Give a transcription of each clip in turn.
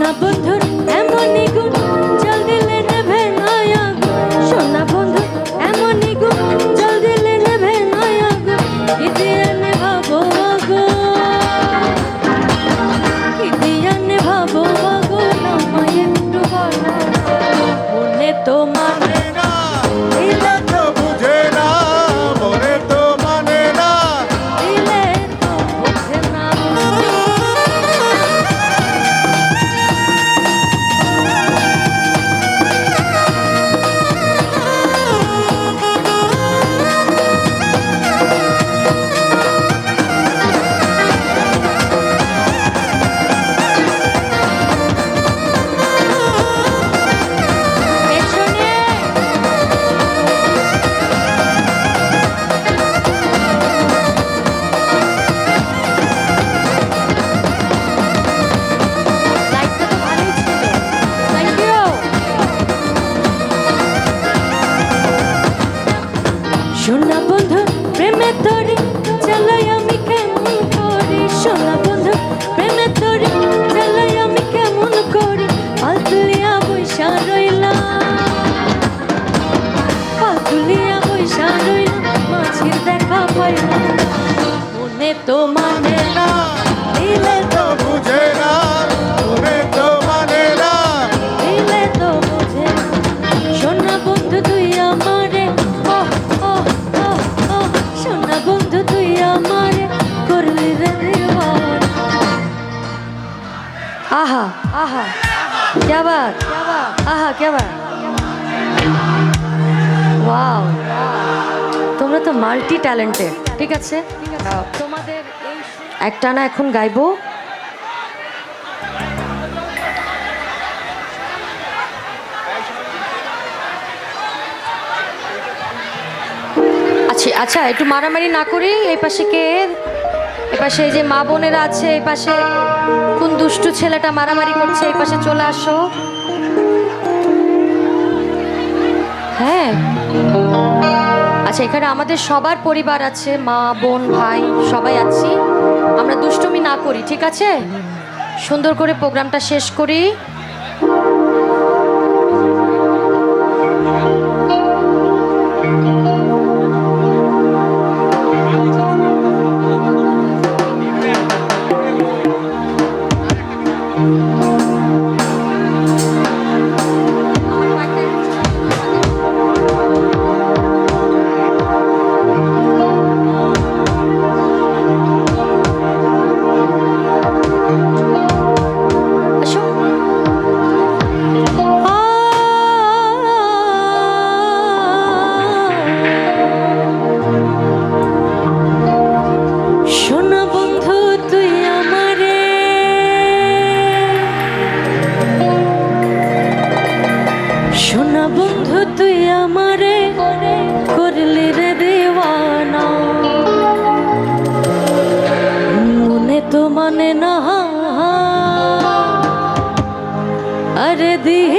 না বন্ধুর camera wow তোমরা তো মাল্টি ট্যালেন্টেড ঠিক আছে? হ্যাঁ। তোমাদের একটা না এখন গাইবো। আচ্ছা আচ্ছা একটু মারামারি না করি এই পাশে কে? এই পাশে এই যে মা বোনেরা আছে এই পাশে কোন দুষ্টু ছেলেটা মারামারি করছে এই পাশে চলে আসো। হ্যাঁ। আচ্ছা এখানে আমাদের সবার পরিবার আছে, মা, বোন, ভাই, সবাই আছি। আমরা দুষ্টুমি না করি, ঠিক আছে? সুন্দর করে প্রোগ্রামটা শেষ করি। আসো আরে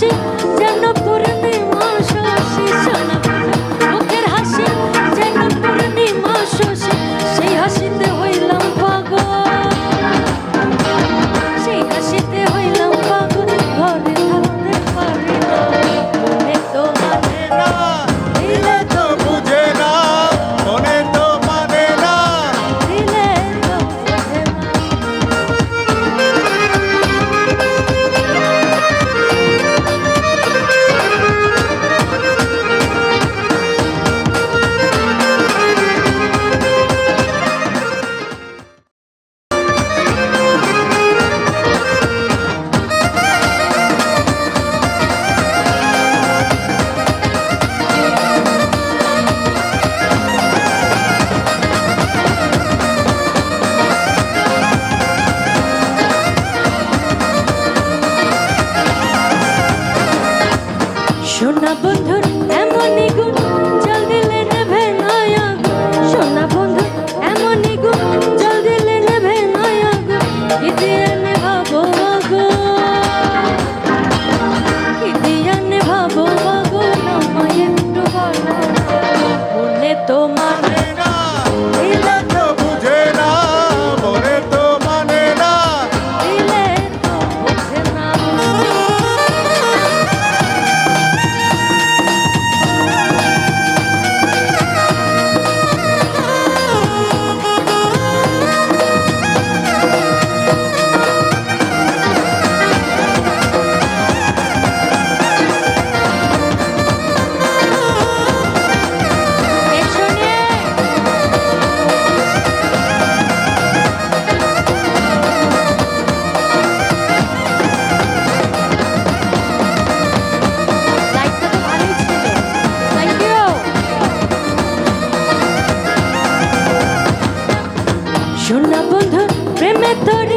খুশি যেন পূর্ণিমা সোনা বন্ধু প্রেমে তরি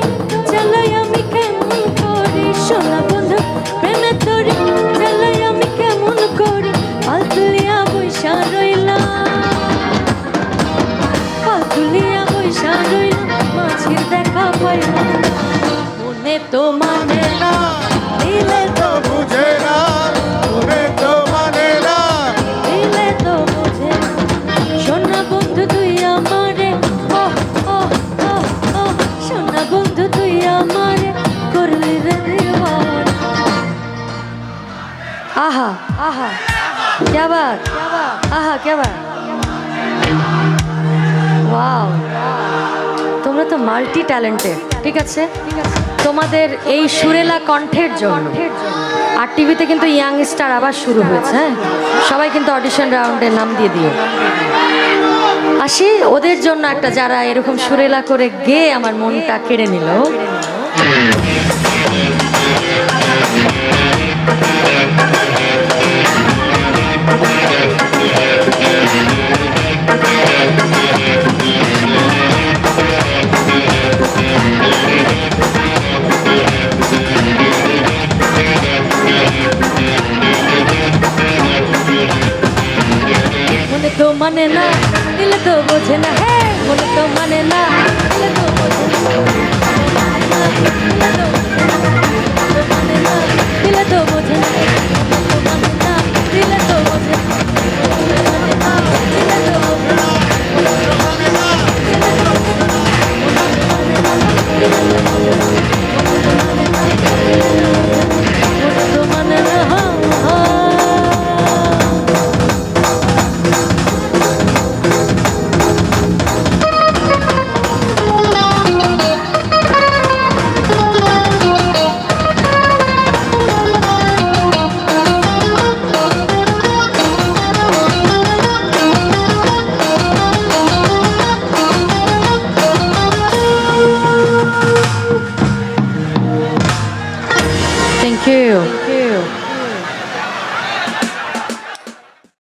চালাই আমি কেমন করি? সোনা বন্ধু প্রেমে তরি আহা আহা क्या बात আহা क्या बात ওয়াও তোমরা তো মাল্টি ট্যালেন্টেড ঠিক আছে তোমাদের এই সুরেলা কণ্ঠের জন্য আর টিভিতে কিন্তু ইয়াং স্টার আবার শুরু হয়েছে হ্যাঁ সবাই কিন্তু অডিশন রাউন্ডে নাম দিয়ে দিও আসি ওদের জন্য একটা যারা এরকম সুরেলা করে গেয়ে আমার মনটা কেড়ে নিল